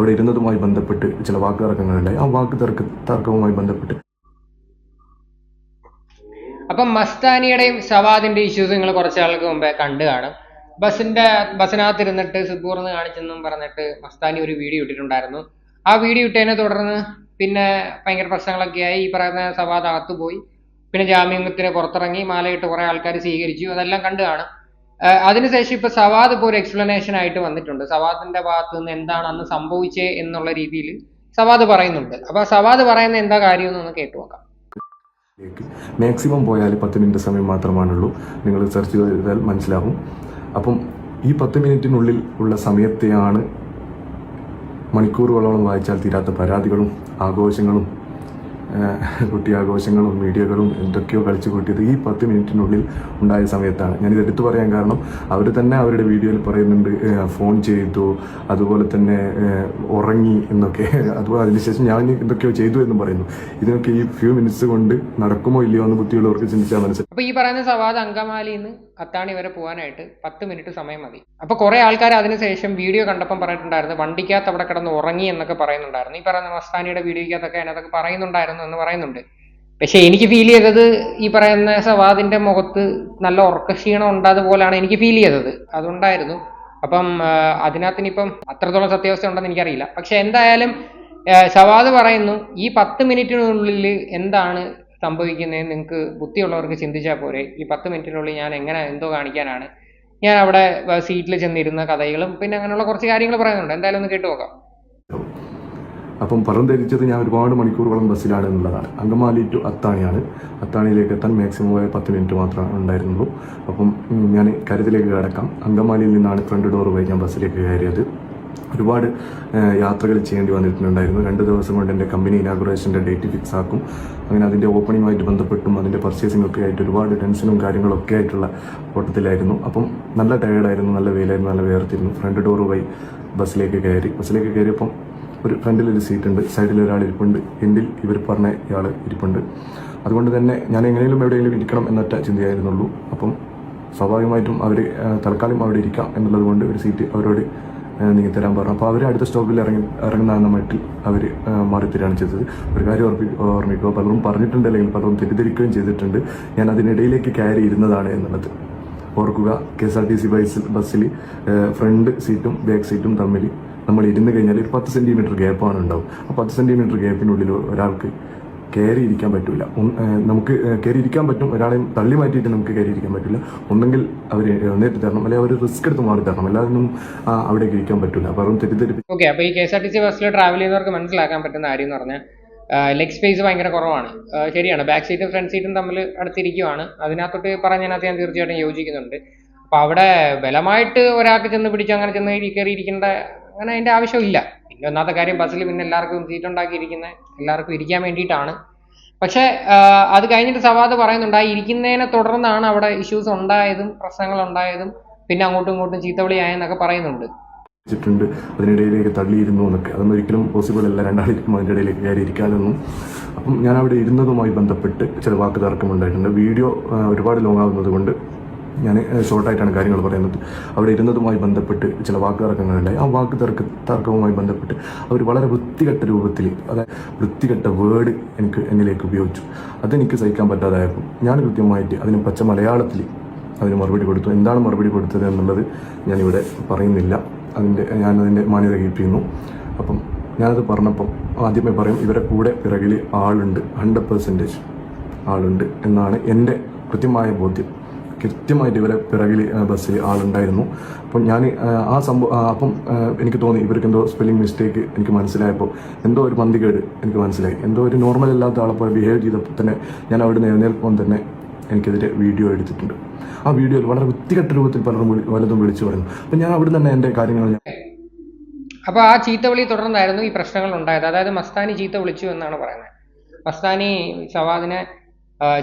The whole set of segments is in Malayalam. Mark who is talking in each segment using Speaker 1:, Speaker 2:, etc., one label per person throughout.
Speaker 1: അവിടെ ഇരുന്നതുമായി ബന്ധപ്പെട്ട് ചില വാക്ക് തർക്കങ്ങളുണ്ടായി ആ വാക്ക് തർക്ക തർക്കവുമായി ബന്ധപ്പെട്ട്.
Speaker 2: അപ്പം മസ്താനിയുടെയും സവാദിന്റെ ഇഷ്യൂസ് നിങ്ങൾ കുറച്ച് ആൾക്ക് മുമ്പേ കണ്ടു കാണും. ബസിന്റെ ബസ്സിനകത്ത് ഇരുന്നിട്ട് സിബൂർന്ന് കാണിച്ചെന്നും പറഞ്ഞിട്ട് മസ്താനി ഒരു വീഡിയോ ഇട്ടിട്ടുണ്ടായിരുന്നു. ആ വീഡിയോ ഇട്ടതിനെ തുടർന്ന് പിന്നെ ഭയങ്കര പ്രശ്നങ്ങളൊക്കെ ആയി. ഈ പറയുന്ന സവാദ് അകത്ത് പോയി പിന്നെ ജാമ്യത്തിന് പുറത്തിറങ്ങി മാലയിട്ട് കുറെ ആൾക്കാർ സ്വീകരിച്ചു. അതെല്ലാം കണ്ടു കാണും. അതിനുശേഷം ഇപ്പൊ സവാദ് ഇപ്പോൾ ഒരു എക്സ്പ്ലനേഷൻ ആയിട്ട് വന്നിട്ടുണ്ട്. സവാദിന്റെ ഭാഗത്ത് നിന്ന് എന്താണ് അന്ന് സംഭവിച്ചേ എന്നുള്ള രീതിയിൽ സവാദ് പറയുന്നുണ്ട്. അപ്പൊ സവാദ് പറയുന്ന എന്താ കാര്യം എന്നൊന്ന് കേട്ടു നോക്കാം.
Speaker 1: മാക്സിമം പോയാൽ പത്ത് മിനിറ്റ് സമയം മാത്രമാണുള്ളൂ. നിങ്ങൾ സെർച്ച് ചെയ്താൽ മനസ്സിലാവും. അപ്പം ഈ പത്ത് മിനിറ്റിനുള്ളിൽ ഉള്ള സമയത്തെയാണ് മണിക്കൂറുകളോളം വായിച്ചാൽ തീരാത്ത പരാതികളും ആഘോഷങ്ങളും കുട്ടി ആഘോഷങ്ങളും മീഡിയകളും എന്തൊക്കെയോ കളിച്ചു കൂട്ടിയത് ഈ പത്ത് മിനിറ്റിനുള്ളിൽ ഉണ്ടായ സമയത്താണ്. ഞാനിത് എടുത്തു പറയാൻ കാരണം അവർ തന്നെ അവരുടെ വീഡിയോയിൽ പറയുന്നുണ്ട് ഫോൺ ചെയ്തു അതുപോലെ തന്നെ ഉറങ്ങി എന്നൊക്കെ. അതുപോലെ അതിനുശേഷം ഞാൻ എന്തൊക്കെയോ ചെയ്തു എന്ന് പറയുന്നു. ഇതിനൊക്കെ ഈ ഫ്യൂ മിനിറ്റ്സ് കൊണ്ട് നടക്കുമോ ഇല്ലയോ എന്ന് ബുദ്ധിയുള്ളവർക്ക് ചിന്തിച്ചാൽ മനസ്സിലാവും.
Speaker 2: അപ്പൊ ഈ പറയുന്ന സവാദ് അങ്കമാലിയിൽ നിന്ന് അത്താണി വരെ പോകാനായിട്ട് പത്ത് മിനിറ്റ് സമയം മതി. അപ്പൊ കുറെ ആൾക്കാർ അതിനുശേഷം വീഡിയോ കണ്ടപ്പം പറഞ്ഞിട്ടുണ്ടായിരുന്നു വണ്ടിക്കകത്ത് അവിടെ കിടന്ന് ഉറങ്ങി എന്നൊക്കെ പറയുന്നുണ്ടായിരുന്നു. ഈ പറയുന്ന മസ്താനിയുടെ വീഡിയോയ്ക്കകത്തൊക്കെ അതിനകത്തൊക്കെ പറയുന്നുണ്ടായിരുന്നു എന്ന് പറയുന്നുണ്ട്. പക്ഷെ എനിക്ക് ഫീൽ ചെയ്തത് ഈ പറയുന്ന സവാദിന്റെ മുഖത്ത് നല്ല ഉറക്കക്ഷീണം ഉണ്ടാതുപോലാണ് എനിക്ക് ഫീൽ ചെയ്തത്. അതുണ്ടായിരുന്നു. അപ്പം അതിനകത്ത് ഇനിയിപ്പം അത്രത്തോളം സത്യാവസ്ഥ ഉണ്ടെന്ന് എനിക്കറിയില്ല. പക്ഷെ എന്തായാലും സവാദ് പറയുന്നു ഈ പത്ത് മിനിറ്റിനുള്ളിൽ എന്താണ് സംഭവിക്കുന്നത് നിങ്ങൾക്ക് ബുദ്ധിയുള്ളവർക്ക് ചിന്തിച്ചാൽ പോരെ. ഈ പത്ത് മിനിറ്റിനുള്ളിൽ ഞാൻ എങ്ങനെ എന്തോ കാണിക്കാനാണ്. ഞാൻ അവിടെ സീറ്റിൽ ചെന്നിരുന്ന കഥകളും പിന്നെ അങ്ങനെയുള്ള കുറച്ച് കാര്യങ്ങൾ പറയുന്നുണ്ട്. എന്തായാലും ഒന്ന് കേട്ടു നോക്കാം.
Speaker 1: അപ്പം പറഞ്ഞിരിച്ചത് ഞാൻ ഒരുപാട് മണിക്കൂറുകളും ബസ്സിലാണ് എന്നുള്ളതാണ്. അങ്കമാലി ടു അത്താണിയാണ്. അത്താണിയിലേക്ക് എത്താൻ മാക്സിമം പോയ പത്ത് മിനിറ്റ് മാത്രമേ ഉണ്ടായിരുന്നുള്ളൂ. അപ്പം ഞാൻ കരുതിലേക്ക് കിടക്കാം. അങ്കമാലിയിൽ നിന്നാണ് ഫ്രണ്ട് ഡോർ വഴി ഞാൻ ബസ്സിലേക്ക് കയറിയത്. ഒരുപാട് യാത്രകൾ ചെയ്യേണ്ടി വന്നിട്ടുണ്ടായിരുന്നു. രണ്ട് ദിവസം കൊണ്ട് എന്റെ കമ്പനി ഇനാഗുറേഷന്റെ ഡേറ്റ് ഫിക്സ് ആക്കും. അങ്ങനെ അതിന്റെ ഓപ്പണിങ്ങുമായിട്ട് ബന്ധപ്പെട്ടും അതിന്റെ പർച്ചേസിംഗ് ഒക്കെ ആയിട്ട് ഒരുപാട് ടെൻഷനും കാര്യങ്ങളൊക്കെ ആയിട്ടുള്ള ഓട്ടത്തിലായിരുന്നു. അപ്പം നല്ല ടയേർഡായിരുന്നു നല്ല വെയിലായിരുന്നു നല്ല വേർത്തിരുന്നു ഫ്രണ്ട് ഡോർ വഴി ബസ്സിലേക്ക് കയറി. ബസ്സിലേക്ക് കയറിയപ്പം ഒരു ഫ്രണ്ടിൽ ഒരു സീറ്റ് ഉണ്ട് സൈഡിൽ ഒരാൾ ഇരിപ്പുണ്ട് എൻഡിൽ ഇവർ പറഞ്ഞ ഇയാൾ ഇരിപ്പുണ്ട്. അതുകൊണ്ട് തന്നെ ഞാൻ എങ്ങനെയും എവിടെയെങ്കിലും ഇരിക്കണം എന്നൊറ്റ ചിന്തയായിരുന്നുള്ളൂ. അപ്പം സ്വാഭാവികമായിട്ടും അവർ തൽക്കാലം അവിടെ ഇരിക്കാം എന്നുള്ളത് കൊണ്ട് ഒരു സീറ്റ് അവരോട് ഏഹ്, നീങ്ങിത്തരാൻ പറഞ്ഞു. അപ്പോൾ അവർ അടുത്ത സ്റ്റോപ്പിൽ ഇറങ്ങി ഇറങ്ങുന്ന മട്ടിൽ അവർ മാറി തരികയാണ് ചെയ്തത്. ഒരു കാര്യം ഓർമ്മി ഓർമ്മിക്കുക പലരും പറഞ്ഞിട്ടുണ്ട് അല്ലെങ്കിൽ പലരും തെറ്റിദ്ധരിക്കുകയും ചെയ്തിട്ടുണ്ട്. ഞാൻ അതിനിടയിലേക്ക് കയറി ഇരുന്നതാണ് എന്നുള്ളത്. ഓർക്കുക K S R T C ബസ്സിൽ ബസ്സിൽ ഫ്രണ്ട് സീറ്റും ബാക്ക് സീറ്റും തമ്മിൽ നമ്മൾ ഇരുന്ന് കഴിഞ്ഞാൽ ഒരു പത്ത് സെന്റിമീറ്റർ ഗ്യാപ്പാണ് ഉണ്ടാവും ആ പത്ത് സെന്റിമീറ്റർ ഗ്യാപ്പിനുള്ളിൽ ഒരാൾക്ക് കയറി ഇരിക്കാൻ പറ്റില്ല നമുക്ക് കയറി ഇരിക്കാൻ പറ്റും. ഒരാളെയും തള്ളി മാറ്റിയിട്ട് നമുക്ക് കയറി ഇരിക്കാൻ പറ്റില്ല ഒന്നെങ്കിൽ അവർ എഴുന്നേറ്റ് തരണം. അല്ലെങ്കിൽ അവർ റിസ്ക് എടുത്ത് മാറി തരണം. എല്ലാവരും അവിടെ ഇരിക്കാൻ പറ്റില്ല അപ്പോൾ അതും തെറ്റിദ്ധരിപ്പി
Speaker 2: ഓക്കെ അപ്പോൾ ഈ K S R T C ബസ്സിൽ ട്രാവൽ ചെയ്യുന്നവർക്ക് മനസ്സിലാക്കാൻ പറ്റുന്ന കാര്യം എന്ന് പറഞ്ഞാൽ ലെഗ് സ്പേസ് ഭയങ്കര കുറവാണ്. ശരിയാണ്. ബാക്ക് സീറ്റും ഫ്രണ്ട് സീറ്റും തമ്മിൽ അടുത്തിരിക്കുവാണ്. അതിനകത്തോട്ട് പറഞ്ഞതിനകത്ത് ഞാൻ തീർച്ചയായിട്ടും യോജിക്കുന്നുണ്ട്. അപ്പോൾ അവിടെ ബലമായിട്ട് ഒരാൾക്ക് ചെന്ന് പിടിച്ച് അങ്ങനെ ചെന്ന് കയറിയിരിക്കേണ്ട അങ്ങനെ അതിന്റെ ആവശ്യമില്ല. പിന്നെ ഒന്നാമത്തെ കാര്യം ബസ്സിൽ പിന്നെ എല്ലാവർക്കും സീറ്റ് ഉണ്ടാക്കിയിരിക്കുന്നത് എല്ലാവർക്കും ഇരിക്കാൻ വേണ്ടിയിട്ടാണ്. പക്ഷേ അത് കഴിഞ്ഞിട്ട് സവാദ് പറയുന്നുണ്ട് ആ ഇരിക്കുന്നതിനെ തുടർന്നാണ് അവിടെ ഇഷ്യൂസ് ഉണ്ടായതും പ്രശ്നങ്ങൾ ഉണ്ടായതും പിന്നെ അങ്ങോട്ടും ഇങ്ങോട്ടും ചീത്തവിളിയായെന്നൊക്കെ പറയുന്നുണ്ട്.
Speaker 1: വെച്ചിട്ടുണ്ട്. അതിനിടയിലേക്ക് തള്ളിയിരുന്നു എന്നൊക്കെ. അതൊന്നും ഒരിക്കലും പോസിബിൾ അല്ല. രണ്ടാളിരിക്കും അതിന്റെ ഇടയിലേക്ക് കയറി ഇരിക്കാനൊന്നും. അപ്പം ഞാൻ അവിടെ ഇരുന്നതുമായി ബന്ധപ്പെട്ട് ചില വാക്ക് തർക്കമുണ്ടായിട്ടുണ്ട് വീഡിയോ ഒരുപാട് ലോങ് ആകുന്നത് കൊണ്ട് ഞാൻ ഷോർട്ടായിട്ടാണ് കാര്യങ്ങൾ പറയുന്നത്. അവിടെ ഇരുന്നതുമായി ബന്ധപ്പെട്ട് ചില വാക്ക് തർക്കങ്ങളുണ്ടായി ആ വാക്ക് തർക്ക തർക്കവുമായി ബന്ധപ്പെട്ട് അവർ വളരെ വൃത്തികെട്ട രൂപത്തിൽ അതായത് വൃത്തികെട്ട വേർഡ് എനിക്ക് എന്നിലേക്ക് ഉപയോഗിച്ചു. അതെനിക്ക് സഹിക്കാൻ പറ്റാതായപ്പോൾ ഞാൻ കൃത്യമായിട്ട് അതിന് പച്ച മലയാളത്തിൽ അതിന് മറുപടി കൊടുത്തു. എന്താണ് മറുപടി കൊടുത്തത് എന്നുള്ളത് ഞാനിവിടെ പറയുന്നില്ല. അതിന്റെ ഞാനതിന്റെ മാന്യത കീപ്പിക്കുന്നു അപ്പം ഞാനത് പറഞ്ഞപ്പം ആദ്യമേ പറയും ഇവരെ കൂടെ പിറകിൽ ആളുണ്ട് ഹൺഡ്രഡ് പെർസെന്റേജ് ആളുണ്ട് എന്നാണ് എന്റെ കൃത്യമായ ബോധ്യം. കൃത്യമായിട്ട് ഇവരെ പിറകിൽ ബസ്സിൽ ആളുണ്ടായിരുന്നു. അപ്പം ഞാൻ ആ സംഭവം അപ്പം എനിക്ക് തോന്നി ഇവർക്ക് എന്തോ സ്പെല്ലിംഗ് മിസ്റ്റേക്ക് എനിക്ക് മനസ്സിലായപ്പോൾ. എന്തോ ഒരു മന്തികേട് എനിക്ക് മനസ്സിലായി. എന്തോ ഒരു നോർമൽ അല്ലാത്ത ആളെ പോലെ ബിഹേവ് ചെയ്തപ്പോൾ തന്നെ ഞാൻ അവിടെ നിന്ന് എഴുന്നേൽപ്പം തന്നെ എനിക്കെതിരെ വീഡിയോ എടുത്തിട്ടുണ്ട്. ആ വീഡിയോയിൽ വളരെ വൃത്തികെട്ട രൂപത്തിൽ പലരും വലതും വിളിച്ചു പറയുന്നു. അപ്പം ഞാൻ അവിടെ തന്നെ എന്റെ കാര്യങ്ങൾ
Speaker 2: അപ്പോൾ ആ ചീത്ത വിളി തുടർന്നായിരുന്നു ഈ പ്രശ്നങ്ങൾ ഉണ്ടായത്. അതായത് മസ്താനി ചീത്ത വിളിച്ചു എന്നാണ് പറയുന്നത്. മസ്താനി സവാദിനെ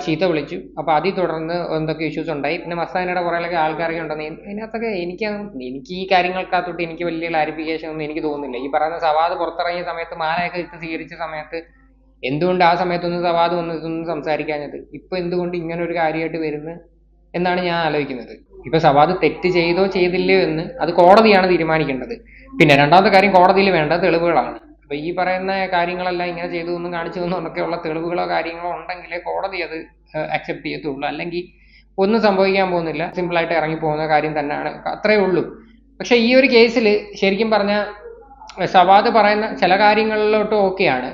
Speaker 2: ചീത്ത വിളിച്ചു. അപ്പോൾ അതിൽ തുടർന്ന് എന്തൊക്കെ ഇഷ്യൂസ് ഉണ്ടായി. പിന്നെ മസ്താനിയുടെ കുറേയൊക്കെ ആൾക്കാരൊക്കെ ഉണ്ടെന്ന് അതിനകത്തൊക്കെ എനിക്ക് എനിക്ക് ഈ കാര്യങ്ങൾക്കകത്തോട്ട് എനിക്ക് വലിയ ക്ലാരിഫിക്കേഷൻ ഒന്നും എനിക്ക് തോന്നുന്നില്ല. ഈ പറയുന്ന സവാദ് പുറത്തിറങ്ങിയ സമയത്ത് മാലയൊക്കെ ഇട്ട് സ്വീകരിച്ച സമയത്ത് എന്തുകൊണ്ട് ആ സമയത്തൊന്നും സവാദ് വന്ന് ഇതൊന്നും സംസാരിക്കാഞ്ഞത്? ഇപ്പൊ എന്തുകൊണ്ട് ഇങ്ങനെ ഒരു കാര്യമായിട്ട് വരുന്നു എന്നാണ് ഞാൻ ആലോചിക്കുന്നത്. ഇപ്പൊ സവാദ് തെറ്റ് ചെയ്തോ ചെയ്തില്ലയോ എന്ന് അത് കോടതിയാണ് തീരുമാനിക്കേണ്ടത്. പിന്നെ രണ്ടാമത്തെ കാര്യം കോടതിയിൽ വേണ്ട തെളിവുകളാണ്. അപ്പൊ ഈ പറയുന്ന കാര്യങ്ങളെല്ലാം ഇങ്ങനെ ചെയ്തു എന്നും കാണിച്ചു എന്നൊക്കെയുള്ള തെളിവുകളോ കാര്യങ്ങളോ ഉണ്ടെങ്കിലേ കോടതി അത് അക്സെപ്റ്റ് ചെയ്യത്തുള്ളൂ. അല്ലെങ്കിൽ ഒന്നും സംഭവിക്കാൻ പോകുന്നില്ല. സിമ്പിളായിട്ട് ഇറങ്ങി പോകുന്ന കാര്യം തന്നെയാണ്. അത്രേ ഉള്ളൂ. പക്ഷെ ഈ ഒരു കേസിൽ ശരിക്കും പറഞ്ഞ സവാദ് പറയുന്ന ചില കാര്യങ്ങളിലോട്ട് ഓക്കെയാണ്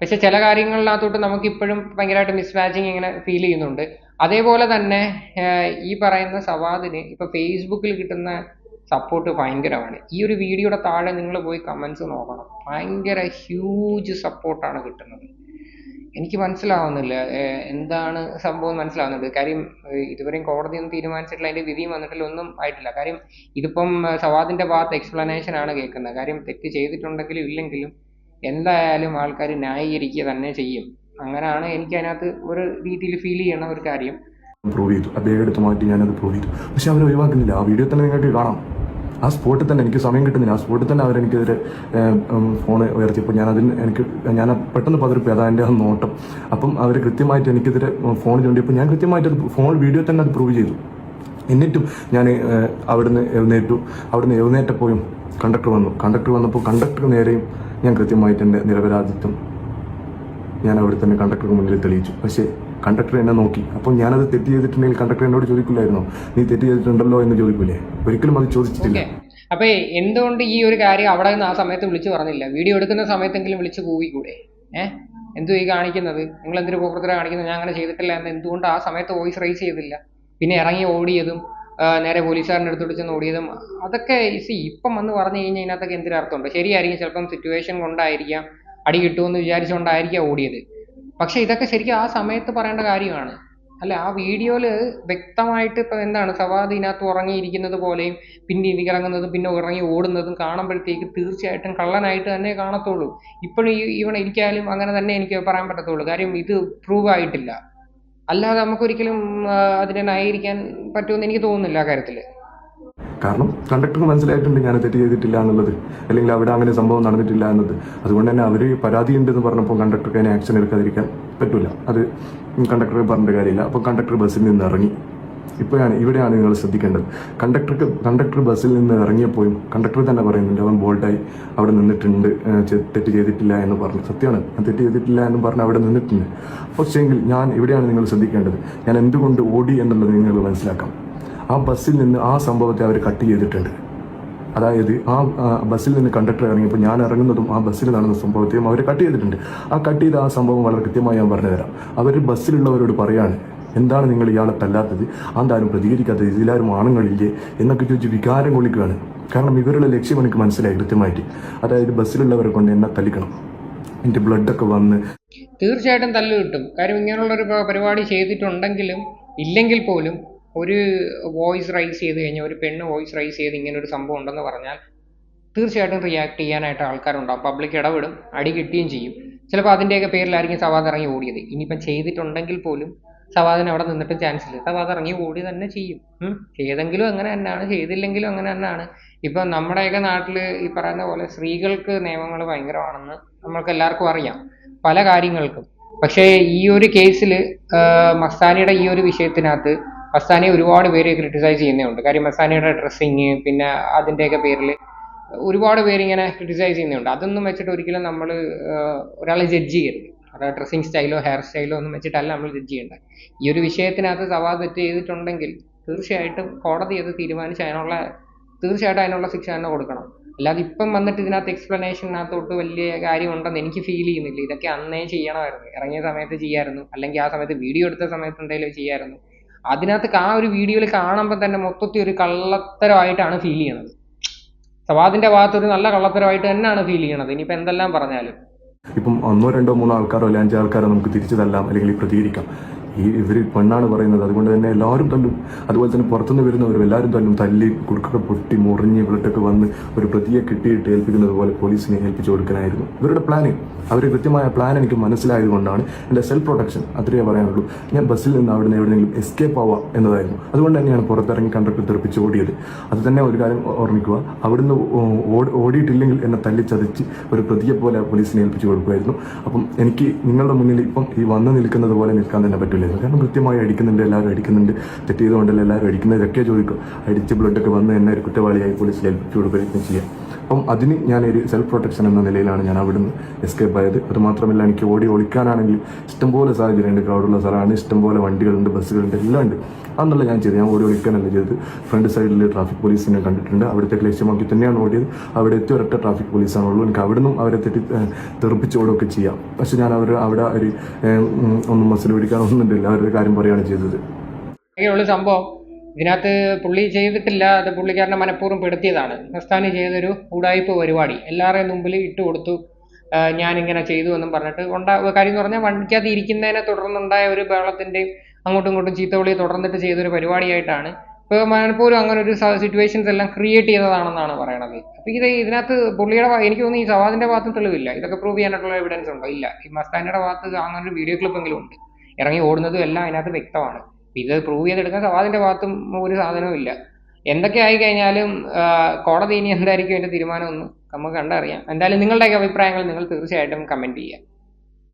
Speaker 2: പക്ഷെ ചില കാര്യങ്ങളിനകത്തോട്ട് നമുക്ക് ഇപ്പോഴും ഭയങ്കരമായിട്ട് മിസ്മാച്ചിങ് ഇങ്ങനെ ഫീൽ ചെയ്യുന്നുണ്ട്. അതേപോലെ തന്നെ ഈ പറയുന്ന സവാദിന് ഇപ്പൊ ഫേസ്ബുക്കിൽ കിട്ടുന്ന സപ്പോർട്ട് ഭയങ്കരമാണ്. ഈ ഒരു വീഡിയോയുടെ താഴെ നിങ്ങൾ പോയി കമൻസ് നോക്കണം. ഭയങ്കര ഹ്യൂജ് സപ്പോർട്ടാണ് കിട്ടുന്നത്. എനിക്ക് മനസ്സിലാവുന്നില്ല എന്താണ് സംഭവം മനസ്സിലാവുന്നുണ്ട് കാര്യം ഇതുവരെയും കോടതി ഒന്നും തീരുമാനിച്ചിട്ടില്ല. അതിന്റെ വിധിയും വന്നിട്ടില്ല ഒന്നും ആയിട്ടില്ല. കാര്യം ഇതിപ്പം സവാദിന്റെ ഭാഗത്ത് എക്സ്പ്ലനേഷൻ ആണ് കേൾക്കുന്നത്. കാര്യം തെറ്റ് ചെയ്തിട്ടുണ്ടെങ്കിലും ഇല്ലെങ്കിലും എന്തായാലും ആൾക്കാർ ന്യായീകരിക്കുക തന്നെ ചെയ്യും. അങ്ങനെയാണ് എനിക്ക് അതിനകത്ത് ഒരു രീതിയിൽ ഫീൽ ചെയ്യണ ഒരു കാര്യം.
Speaker 1: പ്രൂവ് ചെയ്തു. അദ്ദേഹം എടുത്ത് മാറ്റി ഞാനത് പ്രൂവ് ചെയ്തു. പക്ഷെ അവർ ഒഴിവാക്കുന്നില്ല. ആ വീഡിയോ തന്നെ നിങ്ങൾക്ക് കാണാം. ആ സ്പോട്ടിൽ തന്നെ എനിക്ക് സമയം കിട്ടുന്നില്ല. ആ സ്പോട്ടിൽ തന്നെ അവരെനിക്കെതിരെ ഫോൺ ഉയർത്തിയപ്പോൾ ഞാൻ അതിന് എനിക്ക് ഞാൻ പെട്ടെന്ന് പതിർപ്പി അതാ എന്റെ നോട്ടം. അപ്പം അവർ കൃത്യമായിട്ട് എനിക്കെതിരെ ഫോൺ ചൂണ്ടിയപ്പോൾ ഞാൻ കൃത്യമായിട്ട് അത് ഫോൺ വീഡിയോ തന്നെ അത് പ്രൂവ് ചെയ്തു. എന്നിട്ടും ഞാൻ അവിടുന്ന് എഴുന്നേറ്റു. അവിടുന്ന് എഴുന്നേറ്റപ്പോഴും കണ്ടക്ടർ വന്നു. കണ്ടക്ടർ വന്നപ്പോൾ കണ്ടക്ടർ നേരെയും ഞാൻ കൃത്യമായിട്ട് എന്റെ നിരപരാധിത്വം ഞാൻ അവിടെ തന്നെ കണ്ടക്ടർക്ക് മുന്നിൽ തെളിയിച്ചു. പക്ഷേ കണ്ടക്ടർ എന്നെ നോക്കി. അപ്പോൾ ഞാനത് തെറ്റ് ചെയ്തിട്ടുണ്ടെങ്കിൽ കണ്ടക്ടർ എന്നോട് ചോദിക്കില്ലായിരുന്നു? നീ തെറ്റ് ചെയ്തിട്ടുണ്ടല്ലോ എന്ന് ചോദിക്കൂലേ? ഒരിക്കലും അത് ചോദിച്ചിട്ടില്ല.
Speaker 2: അപ്പൊ എന്തുകൊണ്ട് ഈ ഒരു കാര്യം അവിടെ നിന്ന് ആ സമയത്ത് വിളിച്ചു പറഞ്ഞില്ല? വീഡിയോ എടുക്കുന്ന സമയത്തെങ്കിലും വിളിച്ചു കൂവിക്കൂടെ ഏഹ് എന്തു ഈ കാണിക്കുന്നത്? നിങ്ങൾ എന്തൊരു പോക്കത്തിലാണ് കാണിക്കുന്നത്? ഞാൻ അങ്ങനെ ചെയ്തിട്ടില്ല എന്ന് എന്തുകൊണ്ട് ആ സമയത്ത് വോയിസ് റൈസ് ചെയ്തില്ല? പിന്നെ ഇറങ്ങി ഓടിയതും നേരെ പോലീസുകാരന്റെ അടുത്തോട്ട് ചെന്ന് ഓടിയതും അതൊക്കെ സി ഇപ്പം വന്ന് പറഞ്ഞു കഴിഞ്ഞാൽ ഇതിനകത്തൊക്കെ എന്തൊരു അർത്ഥമുണ്ട്? ശരിയായിരിക്കും ചിലപ്പം സിറ്റുവേഷൻ കൊണ്ടായിരിക്കാം അടി കിട്ടുമെന്ന് വിചാരിച്ചുകൊണ്ടായിരിക്കാം ഓടിയത്. പക്ഷെ ഇതൊക്കെ ശരിക്കും ആ സമയത്ത് പറയേണ്ട കാര്യമാണ്. അല്ല ആ വീഡിയോയിൽ വ്യക്തമായിട്ട് ഇപ്പൊ എന്താണ് സവാദ് ഇതിനകത്ത് ഉറങ്ങിയിരിക്കുന്നത് പോലെയും പിന്നെ ഇറങ്ങുന്നതും പിന്നെ ഉറങ്ങി ഓടുന്നതും കാണുമ്പോഴത്തേക്ക് തീർച്ചയായിട്ടും കള്ളനായിട്ട് തന്നെ കാണത്തുള്ളൂ. ഇപ്പോഴും ഈ ഇവിടെ ഇരിക്കാനും അങ്ങനെ തന്നെ എനിക്ക് പറയാൻ പറ്റത്തുള്ളൂ. കാര്യം ഇത് പ്രൂവ് ആയിട്ടില്ല. അല്ലാതെ നമുക്കൊരിക്കലും അതിനെ ന്യായീകരിക്കാൻ പറ്റുമെന്ന് എനിക്ക് തോന്നുന്നില്ല ആ കാര്യത്തിൽ.
Speaker 1: കാരണം കണ്ടക്ടർക്ക് മനസ്സിലായിട്ടുണ്ട് ഞാൻ തെറ്റ് ചെയ്തിട്ടില്ല എന്നുള്ളത്. അല്ലെങ്കിൽ അവിടെ അങ്ങനെ സംഭവം നടന്നിട്ടില്ല എന്നത്. അതുകൊണ്ട് തന്നെ അവർ പരാതി ഉണ്ടെന്ന് പറഞ്ഞപ്പോൾ കണ്ടക്ടർക്ക് അതിനെ ആക്ഷൻ എടുക്കാതിരിക്കാൻ പറ്റില്ല അത് കണ്ടക്ടർ പറഞ്ഞിട്ട് കാര്യമില്ല. അപ്പോൾ കണ്ടക്ടർ ബസ്സിൽ നിന്ന് ഇറങ്ങി. ഇപ്പോഴാണ് ഇവിടെയാണ് നിങ്ങൾ ശ്രദ്ധിക്കേണ്ടത്. കണ്ടക്ടർക്ക് കണ്ടക്ടർ ബസ്സിൽ നിന്ന് ഇറങ്ങിയപ്പോഴും കണ്ടക്ടർ തന്നെ പറയുന്നുണ്ട് അവൻ ബോൾട്ടായി അവിടെ നിന്നിട്ടുണ്ട് തെറ്റ് ചെയ്തിട്ടില്ല എന്ന് പറഞ്ഞു. സത്യമാണ് ഞാൻ തെറ്റ് ചെയ്തിട്ടില്ല എന്ന് പറഞ്ഞ് അവിടെ നിന്നിട്ടുണ്ട്. പക്ഷേങ്കിൽ ഞാൻ ഇവിടെയാണ് നിങ്ങൾ ശ്രദ്ധിക്കേണ്ടത്. ഞാൻ എന്തുകൊണ്ട് ഓടി എന്നുള്ളത് നിങ്ങൾ മനസ്സിലാക്കാം. ആ ബസ്സിൽ നിന്ന് ആ സംഭവത്തെ അവർ കട്ട് ചെയ്തിട്ടുണ്ട്. അതായത് ആ ബസ്സിൽ നിന്ന് കണ്ടക്ടർ ഇറങ്ങിയപ്പോൾ ഞാൻ ഇറങ്ങുന്നതും ആ ബസ്സിൽ നടന്ന സംഭവത്തെയും അവർ കട്ട് ചെയ്തിട്ടുണ്ട്. ആ കട്ട് ചെയ്ത ആ സംഭവം വളരെ കൃത്യമായി ഞാൻ പറഞ്ഞുതരാം അവർ ബസ്സിലുള്ളവരോട് പറയാണ് എന്താണ് നിങ്ങൾ ഇയാളെ തല്ലാത്തത്? അതാരും പ്രതികരിക്കാത്തത് ഇതിലാരും ആണുങ്ങളില്ലേ? എന്നൊക്കെ ചോദിച്ച് വികാരം കൊള്ളിക്കുകയാണ്. കാരണം ഇവരുടെ ലക്ഷ്യം എനിക്ക് മനസ്സിലായി കൃത്യമായിട്ട്. അതായത് ബസ്സിലുള്ളവരെ കൊണ്ട് എന്നെ തല്ലിക്കണം. എന്റെ ബ്ലഡൊക്കെ വന്ന്
Speaker 2: തീർച്ചയായിട്ടും തല്ല് കിട്ടും. കാര്യം ഇങ്ങനെയുള്ളൊരു പരിപാടി ചെയ്തിട്ടുണ്ടെങ്കിലും ഇല്ലെങ്കിൽ പോലും ഒരു വോയിസ് റൈസ് ചെയ്ത് കഴിഞ്ഞാൽ ഒരു പെണ്ണ് വോയിസ് റൈസ് ചെയ്ത് ഇങ്ങനെ ഒരു സംഭവം ഉണ്ടെന്ന് പറഞ്ഞാൽ തീർച്ചയായിട്ടും റിയാക്ട് ചെയ്യാനായിട്ട് ആൾക്കാരുണ്ടാവും. പബ്ലിക് ഇടപെടും അടി കിട്ടുകയും ചെയ്യും. ചിലപ്പോൾ അതിന്റെയൊക്കെ പേരിലായിരിക്കും സവാദ് ഇറങ്ങി ഓടിയത്. ഇനിയിപ്പം ചെയ്തിട്ടുണ്ടെങ്കിൽ പോലും സവാദിന് അവിടെ നിന്നിട്ടും ചാൻസ് ഇല്ല. സവാദ് ഇറങ്ങി ഓടി തന്നെ ചെയ്യും. ചെയ്തെങ്കിലും അങ്ങനെ തന്നെയാണ് ചെയ്തില്ലെങ്കിലും അങ്ങനെ തന്നെയാണ്. ഇപ്പം നമ്മുടെയൊക്കെ നാട്ടിൽ ഈ പറയുന്ന പോലെ സ്ത്രീകൾക്ക് നിയമങ്ങൾ ഭയങ്കരമാണെന്ന് നമ്മൾക്ക് എല്ലാവർക്കും അറിയാം. പല കാര്യങ്ങൾക്കും. പക്ഷേ ഈ ഒരു കേസിൽ മസ്താനിയുടെ ഈ ഒരു വിഷയത്തിനകത്ത് മസ്താനിയെ ഒരുപാട് പേര് ക്രിട്ടിസൈസ് ചെയ്യുന്നുണ്ട് കാര്യം മസ്താനിയുടെ ഡ്രസ്സിങ് പിന്നെ അതിന്റെയൊക്കെ പേരിൽ ഒരുപാട് പേര് ഇങ്ങനെ ക്രിട്ടിസൈസ് ചെയ്യുന്നുണ്ട് അതൊന്നും വെച്ചിട്ട് ഒരിക്കലും നമ്മൾ ഒരാളെ ജഡ്ജ് ചെയ്യരുത്. അവരുടെ ഡ്രസ്സിങ് സ്റ്റൈലോ ഹെയർ സ്റ്റൈലോ ഒന്നും വെച്ചിട്ടല്ല നമ്മൾ ജഡ്ജ് ചെയ്യേണ്ടത് ഈ ഒരു വിഷയത്തിനകത്ത് സവാ തെറ്റ് ചെയ്തിട്ടുണ്ടെങ്കിൽ തീർച്ചയായിട്ടും കോടതി അത് തീരുമാനിച്ച് അതിനുള്ള തീർച്ചയായിട്ടും അതിനുള്ള ശിക്ഷ തന്നെ കൊടുക്കണം. അല്ലാതെ ഇപ്പം വന്നിട്ട് ഇതിനകത്ത് എക്സ്പ്ലനേഷനകത്തോട്ട് വലിയ കാര്യമുണ്ടെന്ന് എനിക്ക് ഫീൽ ചെയ്യുന്നില്ല. ഇതൊക്കെ അന്നേ ചെയ്യണമായിരുന്നു. ഇറങ്ങിയ സമയത്ത് ചെയ്യായിരുന്നു. അല്ലെങ്കിൽ ആ സമയത്ത് വീഡിയോ എടുത്ത സമയത്ത് എന്തെങ്കിലും ചെയ്യായിരുന്നു. അതിനകത്ത് ആ ഒരു വീഡിയോയിൽ കാണുമ്പോൾ തന്നെ മൊത്തത്തിൽ ഒരു കള്ളത്തരമായിട്ടാണ് ഫീൽ ചെയ്യണത് സവാദിന്റെ ഭാഗത്ത് ഒരു നല്ല കള്ളത്തരമായിട്ട് തന്നെയാണ് ഫീൽ ചെയ്യണത് ഇനിയിപ്പോൾ എന്തെല്ലാം പറഞ്ഞാലും.
Speaker 1: ഇപ്പം ഒന്നോ രണ്ടോ മൂന്നോ ആൾക്കാരോ അല്ലെങ്കിൽ അഞ്ചോ ആൾക്കാരോ നമുക്ക് തിരിച്ചു തല്ലാം അല്ലെങ്കിൽ പ്രതികരിക്കാം. ഈ ഇവർ പെണ്ണാണ് പറയുന്നത്. അതുകൊണ്ട് തന്നെ എല്ലാവരും തല്ലും. അതുപോലെ തന്നെ പുറത്തുനിന്ന് വരുന്നവരും എല്ലാവരും തല്ലും. തല്ലി കുടുക്കൊക്കെ പൊട്ടി മുറിഞ്ഞ് വിളിട്ടൊക്കെ വന്ന് ഒരു പ്രതിയെ കിട്ടിയിട്ട് ഏൽപ്പിക്കുന്നത് പോലെ പോലീസിനെ ഏൽപ്പിച്ചു കൊടുക്കാനായിരുന്നു. ഇവരുടെ പ്ലാൻ അവർ കൃത്യമായ പ്ലാൻ എനിക്ക് മനസ്സിലായതുകൊണ്ടാണ് എന്റെ സെൽഫ് പ്രൊട്ടക്ഷൻ അത്രയേ പറയാനുള്ളൂ. ഞാൻ ബസ്സിൽ നിന്ന് അവിടെ നിന്ന് എവിടെയെങ്കിലും എസ്കേപ്പ് ആവുക എന്നതായിരുന്നു. അതുകൊണ്ട് തന്നെയാണ് പുറത്തിറങ്ങി കണ്ടക്ടർ തെറിപ്പിച്ച് ഓടിയത്. അത് തന്നെ ഒരു കാര്യം ഓർമ്മിക്കുക. അവിടുന്ന് ഓടിയിട്ടില്ലെങ്കിൽ എന്നെ തല്ലിച്ചതച്ച് ഒരു പ്രതിയെ പോലെ പോലീസിനെ ഏൽപ്പിച്ചു കൊടുക്കുമായിരുന്നു. അപ്പം എനിക്ക് നിങ്ങളുടെ മുന്നിൽ ഇപ്പം ഈ വന്ന് നിൽക്കുന്നത് പോലെ നിൽക്കാൻ തന്നെ പറ്റില്ലായിരുന്നു കാരണം കൃത്യമായി അടിക്കുന്നുണ്ട് എല്ലാവരും അടിക്കുന്നുണ്ട്. തെറ്റ് ചെയ്തുകൊണ്ടല്ല എല്ലാവരും അടിക്കുന്നത്? ഇതൊക്കെ ചോദിക്കും. അടിച്ച് ബ്ലഡൊക്കെ വന്ന് എന്നെ ഒരു കുറ്റവാളിയായി പോലീസിൽ ഏൽപ്പിച്ചു കൊടുക്കുകയും ചെയ്യാം. അപ്പം അതിന് ഞാനൊരു സെൽഫ് പ്രൊട്ടക്ഷൻ എന്ന നിലയിലാണ് ഞാൻ അവിടുന്ന് എസ്കേപ്പ് ആയത്. അത് മാത്രമല്ല എനിക്ക് ഓടി ഒളിക്കാനാണെങ്കിലും ഇഷ്ടംപോലെ സാഹചര്യമുണ്ട് ക്രൗഡുള്ള സ്ഥലമാണ് ഇഷ്ടംപോലെ വണ്ടികളുണ്ട് ബസ്സുകളുണ്ട് എല്ലാം ഉണ്ട്. അന്നല്ല ഞാൻ ചെയ്തത് ഞാൻ ഓടി ഒളിക്കാനല്ല ചെയ്തത്. ഫ്രണ്ട് സൈഡിൽ ട്രാഫിക് പോലീസിനെ കണ്ടിട്ടുണ്ട്. അവിടുത്തെ ക്ലേശമാക്കി തന്നെയാണ് ഓടിയത്. അവിടെ എത്തി ഒരൊറ്റ ട്രാഫിക് പോലീസാണുള്ളൂ എനിക്ക് അവിടുന്ന് അവരെ തെറ്റി തെറുപ്പിച്ചോടൊക്കെ ചെയ്യാം. പക്ഷെ ഞാൻ അവർ അവിടെ ഒരു ഒന്നും മസിൽ പിടിക്കാൻ ഒന്നും ഉണ്ടില്ല അവരുടെ കാര്യം പറയുകയാണ് ചെയ്തത്.
Speaker 2: സംഭവം ഇതിനകത്ത് പുള്ളി ചെയ്തിട്ടില്ല അത് പുള്ളിക്കാരനെ മനഃപൂർവം പെടുത്തിയതാണ്. മസ്താനി ചെയ്തൊരു ഉടായ്പ പരിപാടി. എല്ലാവരുടെയും മുമ്പിൽ ഇട്ട് കൊടുത്തു. ഞാനിങ്ങനെ ചെയ്തു എന്നും പറഞ്ഞിട്ട് ഉണ്ടാ കാര്യം എന്ന് പറഞ്ഞാൽ വണ്ടിക്കകത്ത് ഇരിക്കുന്നതിനെ തുടർന്നുണ്ടായ ഒരു ബഹളത്തിന്റെയും അങ്ങോട്ടും ഇങ്ങോട്ടും ചീത്തവിളി തുടർന്നിട്ട് ചെയ്തൊരു പരിപാടിയായിട്ടാണ്. ഇപ്പോൾ മനഃപൂർവം അങ്ങനെ ഒരു സിറ്റുവേഷൻസ് എല്ലാം ക്രിയേറ്റ് ചെയ്തതാണെന്നാണ് പറയണത്. അപ്പോൾ ഇത് ഇതിനകത്ത് പുള്ളിയുടെ എനിക്ക് തോന്നുന്നു ഈ സവാദിന്റെ ഭാഗത്തും തെളിവില്ല. ഇതൊക്കെ പ്രൂവ് ചെയ്യാനായിട്ടുള്ള എവിഡൻസ് ഉണ്ടോ? ഇല്ല. ഈ മസ്താനിയുടെ ഭാഗത്ത് അങ്ങനെ ഒരു വീഡിയോ ക്ലിപ്പെങ്കിലും ഉണ്ട്. ഇറങ്ങി ഓടുന്നതും എല്ലാം അതിനകത്ത് വ്യക്തമാണ്. അപ്പൊ ഇത് പ്രൂവ് ചെയ്തെടുക്കാൻ സവാദിന്റെ ഭാഗത്തും ഒരു സാധനവും ഇല്ല. എന്തൊക്കെ ആയി കഴിഞ്ഞാലും ആ, കോടതി ഇനി എന്തായിരിക്കും അതിന്റെ തീരുമാനം എന്ന് നമുക്ക് കണ്ടറിയാം. എന്തായാലും നിങ്ങളുടെയൊക്കെ അഭിപ്രായങ്ങൾ നിങ്ങൾ തീർച്ചയായിട്ടും കമന്റ് ചെയ്യുക.